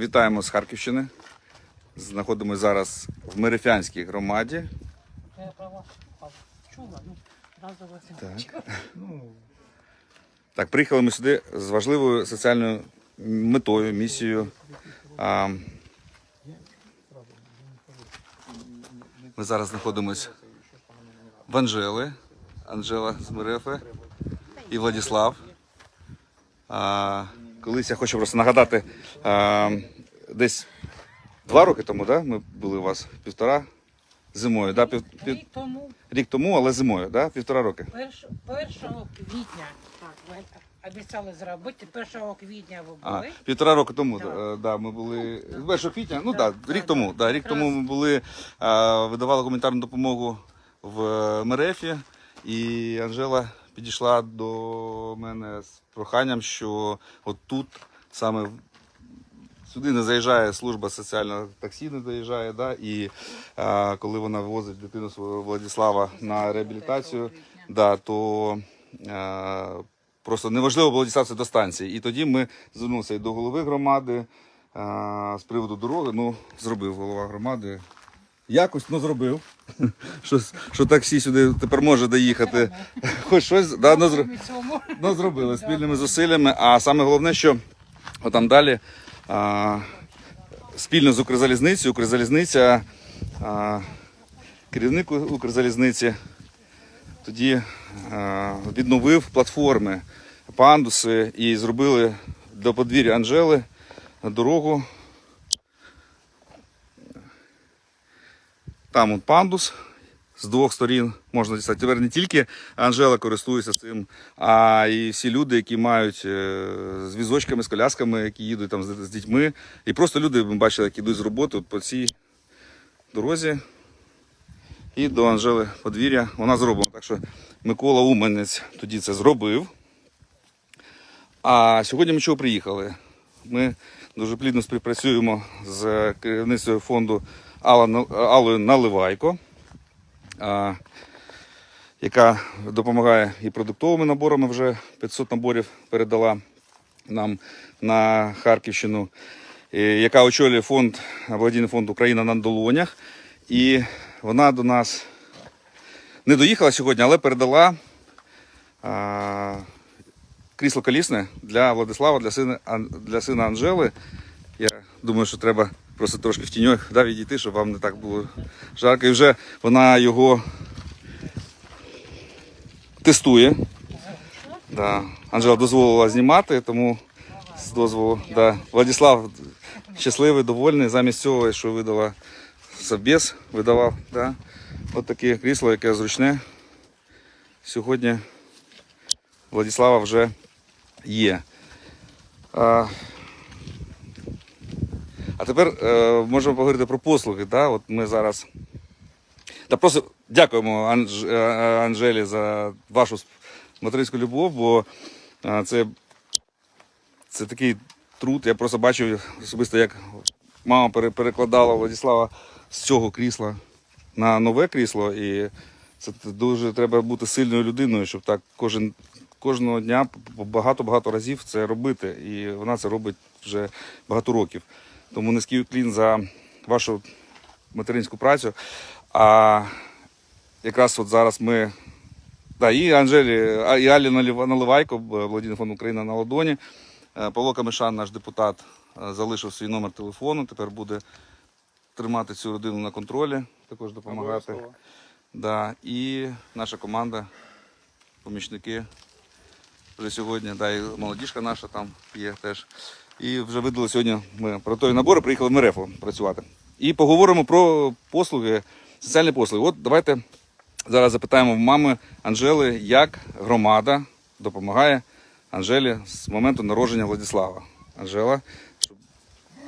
Вітаємо з Харківщини. Знаходимося зараз в Мерефянській громаді. Симпатика. Так, приїхали ми сюди з важливою соціальною метою, місією. Ми зараз знаходимося в Анжели. Анжела з Мерефи і Владіслав. Колись я хочу просто нагадати, а, десь два роки тому, да, ми були у вас півтора зимою, да, пів, пів, Рік тому, рік тому, але зимою, да, півтора роки. 1 квітня, так, ви обіцяли зробити, 1 квітня ви А, були. півтора роки тому Так. е, да, ми були 1 квітня, ну Так, да, рік так, тому. Да, рік тому ми були, е, видавали гуманітарну допомогу в Мерефі, і Анжела підійшла до мене з проханням, що от тут саме сюди не заїжджає служба соціального таксі, не заїжджає, да, і е, коли вона вивозить дитину свого Владислава на реабілітацію, да, то е, просто неможливо було дістатися до станції. І тоді ми звернулися і до голови громади е, з приводу дороги. Ну, зробив голова громади. Якось ну зробив. Що, що таксі сюди тепер може доїхати. Хоч щось да, ну, зро- ну, зробили спільними зусиллями. А саме головне, що отам далі а, спільно з Укрзалізницею, Укрзалізниця, а, керівник Укрзалізниці тоді а, відновив платформи, пандуси і зробили до подвір'я Анжели дорогу. Там от пандус з двох сторін можна дістати. Тепер не тільки Анжела користується цим, а і всі люди, які мають е, з візочками, з колясками, які їдуть там з, дітьми. І просто люди ми бачили, які йдуть з роботи от по цій дорозі. І до Анжели подвір'я вона зроблена. Так що Микола Уманець тоді це зробив. А сьогодні ми чого приїхали? Ми дуже плідно співпрацюємо з керівництвом фонду Аллою Наливайко, яка допомагає і продуктовими наборами вже 500 наборів передала нам на Харківщину, яка очолює фонд, благодійний фонд Україна на долонях. І вона до нас не доїхала сьогодні, але передала крісло колісне для Владислава, для сина, для сина Анжели. Я думаю, що треба просто трошки в тіньок да, відійти, щоб вам не так було жарко. І вже вона його тестує. Да. Анжела дозволила знімати, тому з дозволу. Да. Владислав щасливий, довольний. Замість цього, що видала Совбез, видавав. Да. От таке крісло, яке зручне. Сьогодні Владислава вже є. А, а тепер е, можемо поговорити про послуги. Да? От ми зараз. Та просто дякуємо Анж, е, Анжелі за вашу материнську любов, бо е, це, це такий труд. Я просто бачив особисто, як мама перекладала Владислава з цього крісла на нове крісло. І це дуже треба бути сильною людиною, щоб так кожен, кожного дня багато-багато разів це робити. І вона це робить вже багато років. Тому низький уклін за вашу материнську працю. А якраз от зараз ми. Да, і Анжелі, і Алі Наливайко, благодійний фонд Україна на ладоні. Е, Павло Камишан, наш депутат, е, залишив свій номер телефону. Тепер буде тримати цю родину на контролі, також допомагати. Да. І наша команда, помічники вже сьогодні, да, і молодіжка наша там є теж. І вже видали сьогодні ми продуктові набори, приїхали в Мерефу працювати. І поговоримо про послуги, соціальні послуги. От давайте зараз запитаємо в мами Анжели, як громада допомагає Анжелі з моменту народження Владислава. Анжела,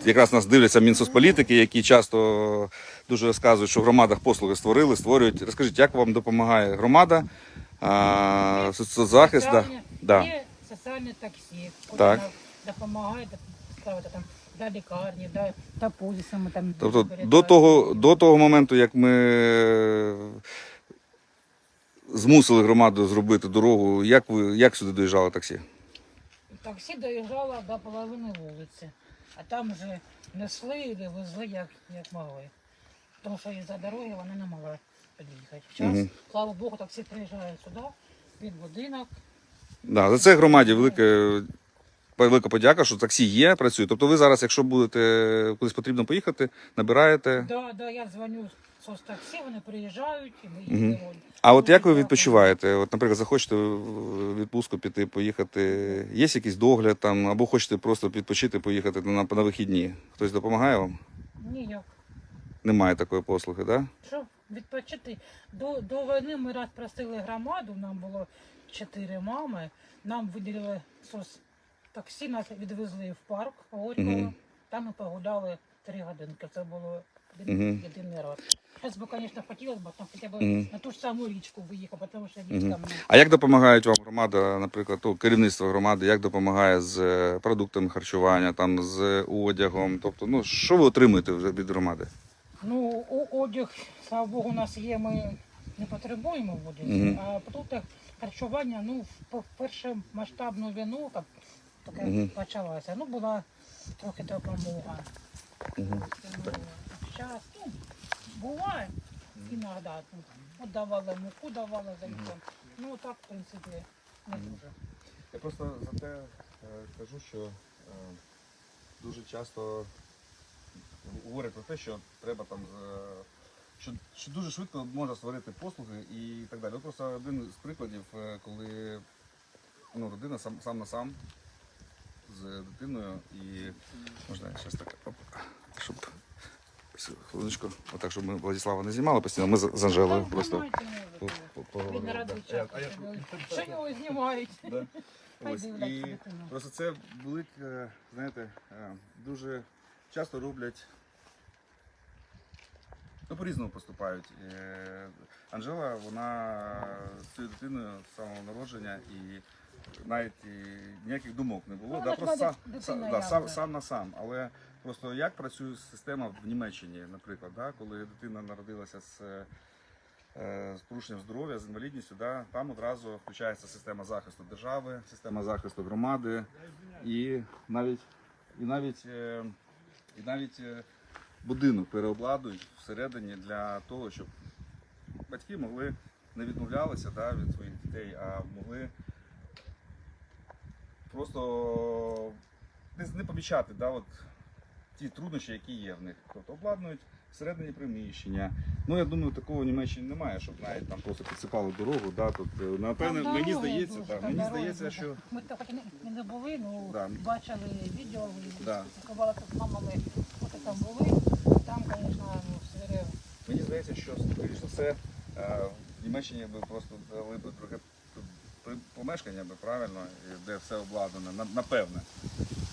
якраз нас дивляться Мінсоцполітики, які часто дуже розказують, що в громадах послуги створили, створюють. Розкажіть, як вам допомагає громада, а, соцзахист? Да. Соціальне- таксі. Так. Допомагає ставити там до лікарні, до, до полісами. Там, Тобто до того, до того моменту, як ми змусили громаду зробити дорогу, як ви як сюди доїжджало таксі? таксі доїжджало до половини вулиці, а там вже несли і везли як, як могли. Тому що із-за дороги вона не могла під'їхати. Зараз, Мгм. слава Богу, таксі приїжджає сюди, під будинок. Да, за це громаді велике, велика подяка, що таксі є, працює. Тобто ви зараз, якщо будете кудись потрібно поїхати, набираєте. Да, да, я дзвоню з таксі, вони приїжджають і ми Мгм. А от як ви відпочиваєте? От, наприклад, захочете в відпустку піти, поїхати. Є якийсь догляд там, або хочете просто відпочити, поїхати на, на вихідні? Хтось допомагає вам? Ніяк. Немає такої послуги, так? Да? Щоб відпочити. До, до війни ми раз просили громаду, нам було чотири мами, нам виділили сос таксі, нас відвезли в парк Горького, Мгм. там ми погуляли три годинки. Це було єдиний раз. Зараз би, звісно, хотілося б там хоча б Мгм. на ту ж саму річку виїхати, тому що Мгм. діткам ну, А як допомагають вам громада, наприклад, ну, керівництво громади, як допомагає з е, продуктами харчування, там, з одягом? Тобто, ну, що ви отримуєте вже від громади? Ну, одяг, слава Богу, у нас є, ми не потребуємо в одязі, а продукти харчування, ну, в першу масштабну війну так, таке Мгм. почалася. Ну, була трохи допомога. Мгм. Зараз, ну, буває іноді. Ну, от давали муку, давали за літом. Ну, так, в принципі, не дуже. Я просто за те е, кажу, що е, дуже часто говорять про те, що треба там е, що, що дуже швидко можна створити послуги і так далі. От просто один з прикладів, е, коли ну, родина сам, сам на сам з дитиною і можна зараз так, оп, щоб хвилиночку, отак, щоб ми Владислава не знімали постійно, ми з Анжелою просто Він не радий що його- знімають. Ось, дивляться і дитину. просто це велике, знаєте, е, дуже часто роблять. Ну, по-різному поступають. Е, Анжела, вона з цією дитиною з самого народження і навіть і ніяких думок не було. Ну, да, просто сам, сам, да, сам, сам на сам. Але просто як працює система в Німеччині, наприклад, да, коли дитина народилася з е, з порушенням здоров'я, з інвалідністю, да, там одразу включається система захисту держави, система захисту громади і навіть, і навіть, е, і навіть е, будинок переобладують всередині для того, щоб батьки могли не відмовлялися да, від своїх дітей, а могли просто не, не помічати да, от, ті труднощі, які є в них. Тобто обладнують всередині приміщення. Ну, я думаю, такого в Німеччині немає, щоб навіть там просто підсипали дорогу. Да, тут, е, напевне, Там мені дороги здається, дуже, да, там мені дороги здається, дуже. що Ми так не, не були, ну Да. бачили відео, Да. спілкувалися з мамами, поки там були. Там, звісно, ну, все Мені здається, що скоріш за все е, в Німеччині би просто дали би друге помешкання би правильно, де все обладнане, напевне.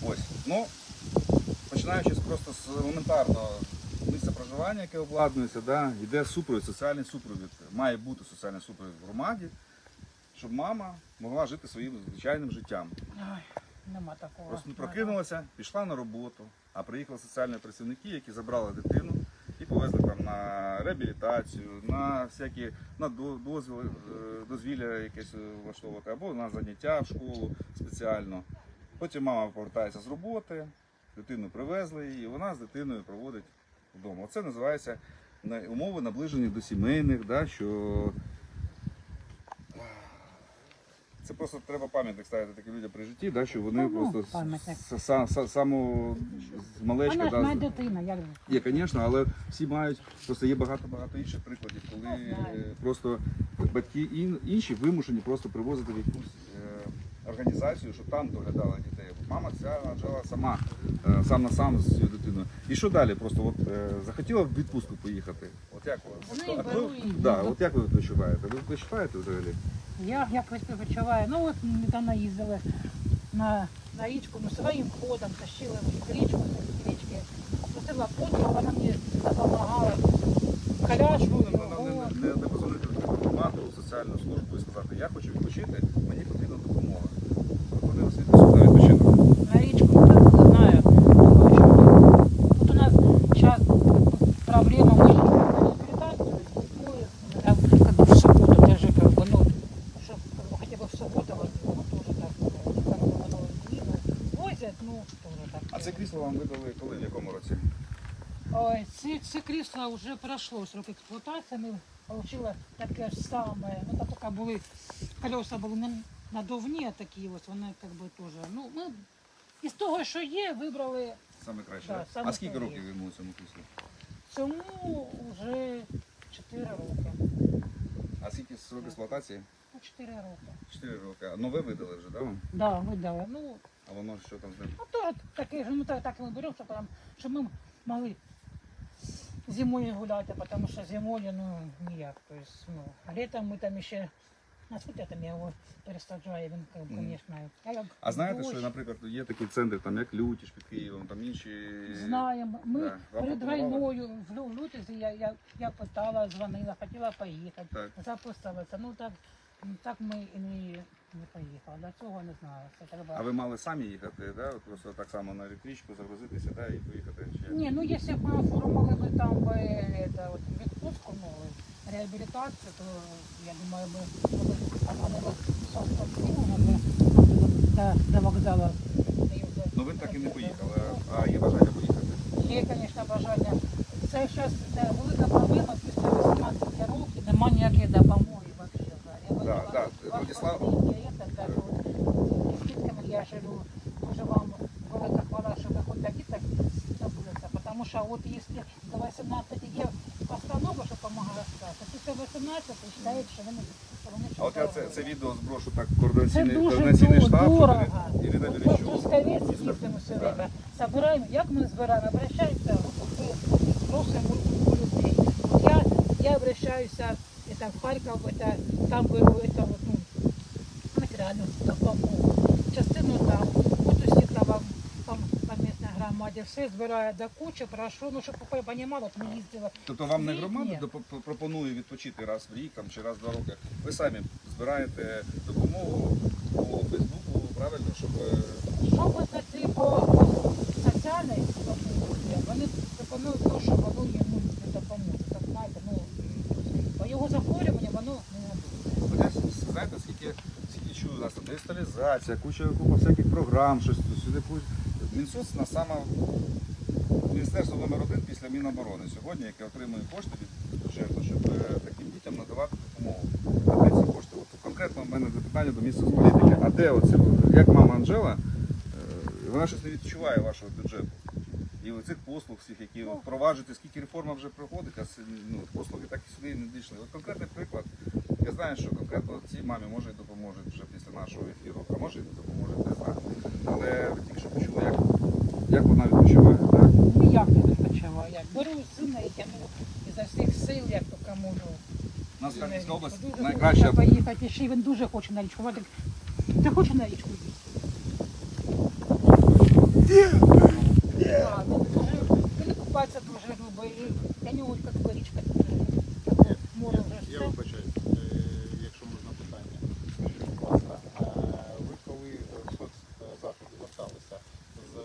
Ось. Ну, починаючи просто з елементарного місця проживання, яке обладнується, да, йде супровід, соціальний супровід. Має бути соціальний супровід в громаді, щоб мама могла жити своїм звичайним життям. Ой, нема такого. Просто Да, прокинулася, пішла на роботу, а приїхали соціальні працівники, які забрали дитину і повезли там на реабілітацію, на всякі на до- дозвіл, е, дозвілля якесь влаштовувати, або на заняття в школу спеціально. Потім мама повертається з роботи, дитину привезли її, і вона з дитиною проводить вдома. Це називається умови наближені до сімейних, да, що це просто треба пам'ятник ставити таким людям при житті, да, що вони Ну, ну, просто з, з малечка. Вона ж да, дитина, як? Є, звісно, але всі мають, просто є багато-багато інших прикладів, коли Ну, е, просто батьки інші вимушені просто привозити в якусь е, організацію, щоб там доглядали дітей. Мама ця Анжела сама, е, сам на сам з цією дитиною. І що далі? Просто от е, захотіла в відпустку поїхати. От як ви? Вони От беруть ви- да, от як ви відпочиваєте? Ви відпочиваєте взагалі? Я як відпочиваю. Ну от недавно їздили на, на річку, ми своїм ходом тащили річку, річки. Просила подругу, вона мені допомагала. Коляшку, Не, не, не, не позвонити в громаду, соціальну службу і сказати, я хочу відпочити, це вже пройшло срок експлуатації. Ми отримали таке ж саме. Ну, так поки були колеса були не надувні такі, ось вони як би теж. Ну, ми із того, що є, вибрали Саме краще. Да, саме а скільки років йому цьому кріслу? цьому вже 4 роки. А скільки срок експлуатації? Ну, 4 роки. 4 4 роки. А нове видали вже, так? Да? Да, видали. Ну, А воно що там з ним? ну теж таке ж, ну так, так ми беремо, щоб, там, щоб ми могли зимою гуляти, тому що зимою ну ніяк. Тобто, ну, а літом ми там ще на суті там я його пересаджаю, він, звісно. А, як А знаєте, дощ, що, наприклад, є такі центри, там як Лютіш під Києвом, там інші. Знаємо. Ми Да. Вам перед пропонували? війною в Лю- я, я, я питала, дзвонила, хотіла поїхати, Так. записалася. Ну так, ну, так ми і не, не поїхали. До цього не знаю. Це треба. А ви мали самі їхати, да? От Просто так само на електричку загрузитися да? і поїхати? Чи... Ні, ну якщо б ми оформили би там би это, от, відпустку, ну, реабілітацію, то я думаю, ми спортивно до, до вокзалу. Ну ви так і не поїхали. А є бажання поїхати? Є, звісно, бажання. Це зараз велика проблема після 18 років, немає ніякої допомоги. Да, да. Владислав- дітками я живу. Дуже вам велика хвала, що ви хоч такі так забудете. Тому що от якщо до 18 є постанова, що допомагає то після 18 вважають, що вони А от я це, це відео зброшу так Це дуже координаційний штаб. дорого. Ірина Вірещук. Трускавець їздимо все время. Собираємо, як ми збираємо? Обращаємося, от просимо у людей. От я, я обращаюся это, в Харків, это, там беру это, от, ну, матеріальну допомогу. Частину там, от усі там вам по, по місній громаді, все збираю до кучі, прошу, ну щоб ви розуміли, от ми їздили. Тобто вам не Ні, громада ні. допо- пропонує відпочити раз в рік там, чи раз в два роки. Ви самі збираєте допомогу по Фейсбуку, правильно, щоб е, Що ви за ці по, по соціальній допомозі, вони пропонують те, що воно йому не допоможе. Скільки чую, у нас там диджиталізація, куча купа всяких програм, щось сюди пусть. Мінсоц на саме міністерство номер один після Міноборони сьогодні, яке отримує кошти від бюджету, щоб е, таким дітям надавати допомогу. А де ці кошти? От конкретно в мене запитання до місця з політики. А де оці, як мама Анжела, е, вона щось не відчуває вашого бюджету. І оцих послуг всіх, які от впроваджуєте, скільки реформа вже проходить, а ну, послуги так і сюди не дійшли. От конкретний приклад. Я знаю, що конкретно цій мамі може і допоможуть вже після нашого ефіру, а може і не допоможуть, не знаю. Але ви тільки що почули, як, як вона відпочиває. Так? Ніяк не відпочиваю. Як беру сина і тягну ізо всіх сил, як тільки можу. У нас Харківська область Дуже найкраща. хочеться поїхати, ще й він дуже хоче на річку. Вадик, Ти хочеш на річку їздити? Так, він дуже, він купатися дуже любить. Нього як би річка таке море вже Я все. вибачаю, е, якщо можна питання. Скажіть, будь ласка, е, ви коли в соцзаходи зверталися з е,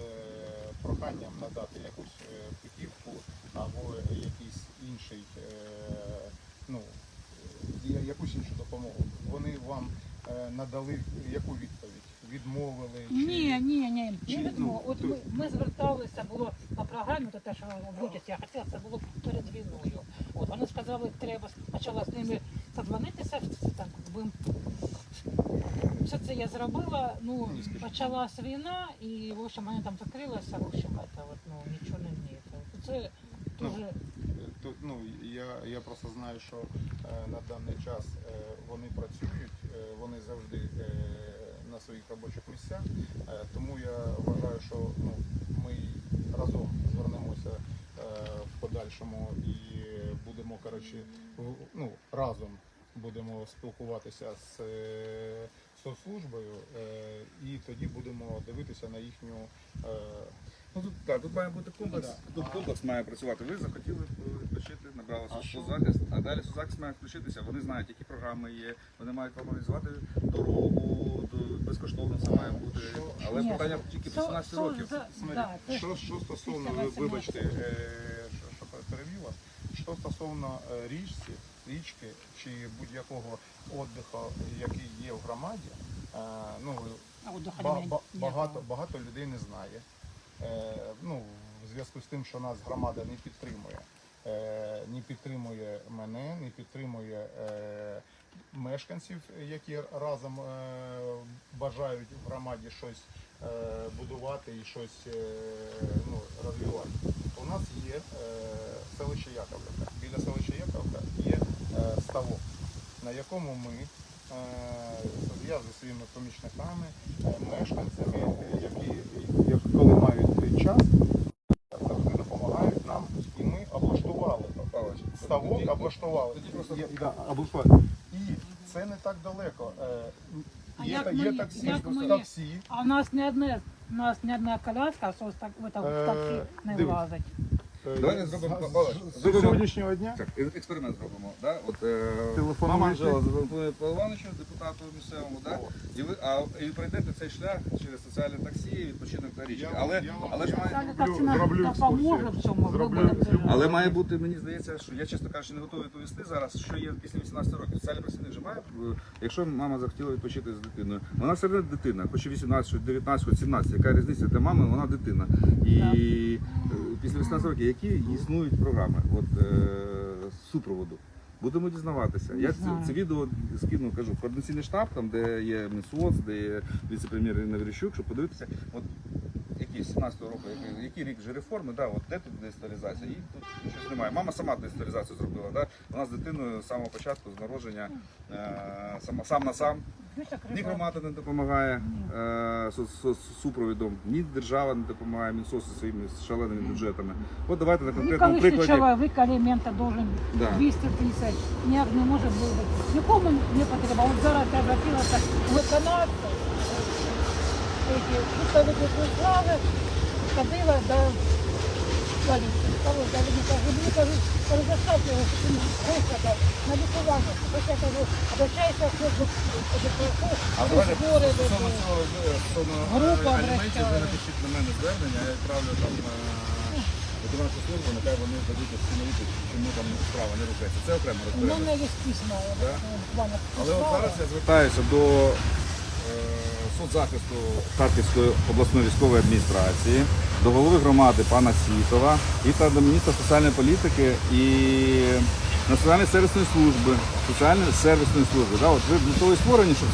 проханням надати якусь е, путівку або якийсь інший, е, ну, е, я- якусь іншу допомогу, вони вам надали яку відповідь? Відмовили? Ні, ні, ні. Чи, Не ну. От ми, ми зверталися, було по програмі, то те, що в я хотіла, це було перед війною. От вони сказали, треба почала з ними задзвонитися, так будемо. Все це я зробила. Ну почалась війна, і в общем вони там закрилися. В общем, це от, ну нічого не вміє. Це Ну, дуже То, ну, я, я просто знаю, що е, на даний час е, вони працюють, е, вони завжди е, на своїх робочих місцях. Е, тому я вважаю, що ну, ми разом звернемося е, в подальшому і будемо коротше, в- ну, разом будемо спілкуватися з е, соцслужбою е, і тоді будемо дивитися на їхню. Ну тут, так, тут має бути комплекс. Да. Тут комплекс має працювати. Ви захотіли е, відпочити, набрали соцзахист, а далі соцзахист має включитися. Вони знають, які програми є, вони мають вам організувати дорогу, безкоштовно це має бути. Що? Але Ні. питання тільки Со- 18 со- років. за- да, це- що, що стосовно, ви- вибачте, е, що, що перебив вас, що стосовно е, річці, річки чи будь-якого віддиху, який є в громаді, е, ну, а от до ба- ба- ніякого. багато, багато людей не знає. Е, зв'язку з тим, що нас громада не підтримує. Е, Не підтримує мене, не підтримує е, мешканців, які разом бажають в громаді щось будувати і щось ну, розвивати. У нас є селище Яковлівка. Біля селища Яковлівка є ставок, на якому ми я зі своїми помічниками, мешканцями, які, час, завжди допомагають нам, і ми облаштували ставок, облаштували. Є- да, облаштували. І це не так далеко. Е, А Є, як та- є таксі, як ми- таксі. А в нас не одне, у нас не одна коляска, а так в этом Е, таксі не дивись. влазить. Давайте зробимо, з- з- з зробимо- сьогоднішнього дня. Так, експеримент зробимо. Да? От, е, мама Анжела зателефонує Павлу Івановичу, депутату місцевому, да? і ви а, і пройдете цей шлях через соціальне таксі, відпочинок та річки. Я- Але, я вам- але ж я- має. Зроблю допоможе в цьому. Зроблю екскурсію. Але має бути, мені здається, що я чесно кажучи, не готовий відповісти зараз, що є після 18 років. Соціальний працівник вже має, е, якщо мама захотіла відпочити з дитиною. Вона все одно дитина, хоч і 18, хоч 19, хоч 17. Яка різниця для мами, вона дитина. І е, після 18 років, які існують програми от, е, супроводу. Будемо дізнаватися. Я це, це відео скину, кажу, координаційний штаб, там де є Мінсоц, де є віце-прем'єр Ірина Верещук, щоб подивитися, от який 17-го року, який, який рік вже реформи, да, от де тут децентралізація? І тут щось немає. Мама сама децентралізацію зробила. Да? Вона з дитиною з самого початку, з народження, е, сама, сам на сам. Ні громада не допомагає е, з, з- з супровідом, ні держава не допомагає, Мінсоц зі своїми шаленими бюджетами. От давайте на конкретному прикладі. человек алимента должен Да. 200 ніяк не може бути. Нікому не потрібно. От зараз я закинулася виконавця, эти представники слави, ходила до поліції. Кого дали, не кажу, мені кажуть, кажу, заставте його, що він на лікування. Ось я кажу, обращайся до А давайте збори, стосовно цього е, стосовно Група е, аліментів, ви напишіть на мене звернення, я відправлю там е, виконавчу службу, нехай вони дадуть оцінити, чому там справа не рухається. Це окремо У розберемо. мене є письма. я Да? буквально Але от зараз я звертаюся до е, соцзахисту Харківської обласної військової адміністрації, до голови громади пана Сітова і та до міністра соціальної політики і Національної сервісної служби, соціальної сервісної служби. Да? От ви для того і створені, щоб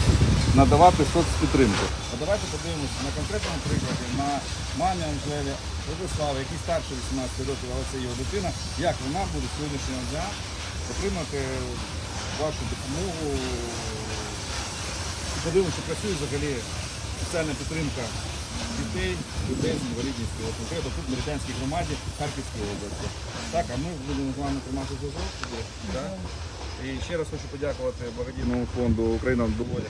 надавати соцпідтримку. А давайте подивимося на конкретному прикладі на мамі Анжелі Владиславі, який старше 18 років, але це його дитина. Як вона буде сьогоднішнього дня отримати вашу допомогу подивимося, чи працює взагалі соціальна підтримка дітей, людей з інвалідністю, от конкретно тут в Меритянській громаді Харківської області. Так, а ми будемо з вами тримати зв'язок. так? І ще раз хочу подякувати благодійному фонду Україна доволі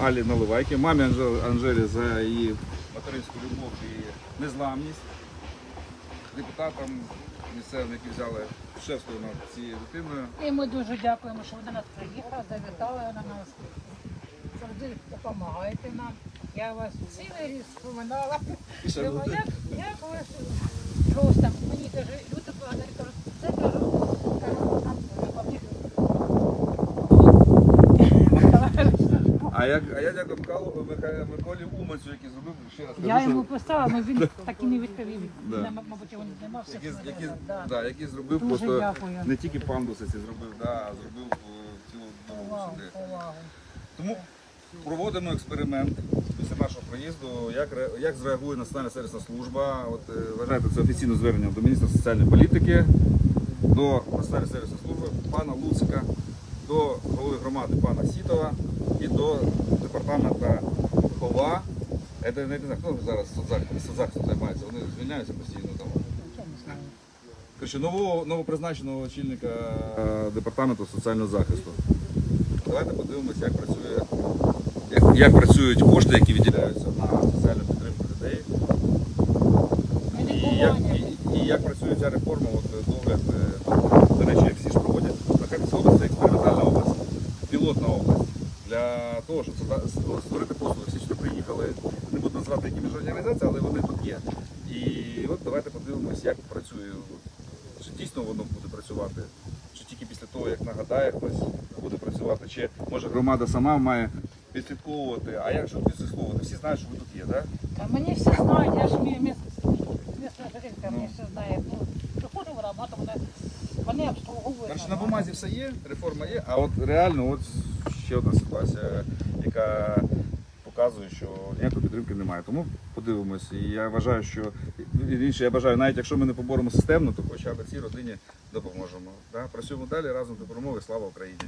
Алі Наливайки, мамі Анжелі, за її материнську любов і незламність, депутатам місцевим, які взяли шефство над цією дитиною. І ми дуже дякуємо, що до нас приїхали, завітали на нас. Завжди допомагаєте нам. Я вас цілий рік споминала. Думаю. Як, як ви щось мені каже, люди благодарі, кажуть, це кажу, кажу, А я, а я дякую Михайлу, Михайлу Миколі Уманцю, який зробив ще раз. Я йому писала, але він так і не відповів. Да. Мабуть, його не знімав. який, який, да. да, який зробив Дуже просто дякую. не тільки пандуси ці зробив, да, а зробив е, цілу дорогу сюди. повагу. Тому проводимо експеримент після нашого приїзду, як, як зреагує Національна сервісна служба. От, е, вважайте це офіційне звернення до міністра соціальної політики, до Національної сервісної служби пана Луцика, до голови громади пана Сітова і до департаменту ХОВА. Я не знаю, хто зараз соцзахистом, займається, вони звільняються постійно там. Коротше, нового, новопризначеного очільника е, департаменту соціального захисту. Давайте подивимося, як працює, як, працюють кошти, які виділяються на соціальну підтримку людей. І як, і, і як працює ця реформа, от е, догляд, е, до речі, всі ж проводять. Харківська область це експериментальна область, пілотна область. Для того, щоб створити послуги. Всі сюди приїхали, не буду назвати які міжнародні організації, але вони тут є. І от давайте подивимось, як працює. Чи дійсно воно буде працювати, чи тільки після того, як нагадає хтось буде працювати, чи може громада сама має відслідковувати. А як же відслідковувати? Всі знають, що ви тут є, так? Да? Мені всі знають, я ж місце жителька, мені ну. все знає. Ну, Приходжу в роботу, вони, вони обслуговують. Короче, на бумазі все є, реформа є, а от реально от ще одна ситуація, яка показує, що ніякої підтримки немає. Тому подивимось. І я вважаю, що інше, я бажаю, навіть якщо ми не поборемо системно, то хоча б цій родині допоможемо. Да? Працюємо далі разом до перемоги. Слава Україні!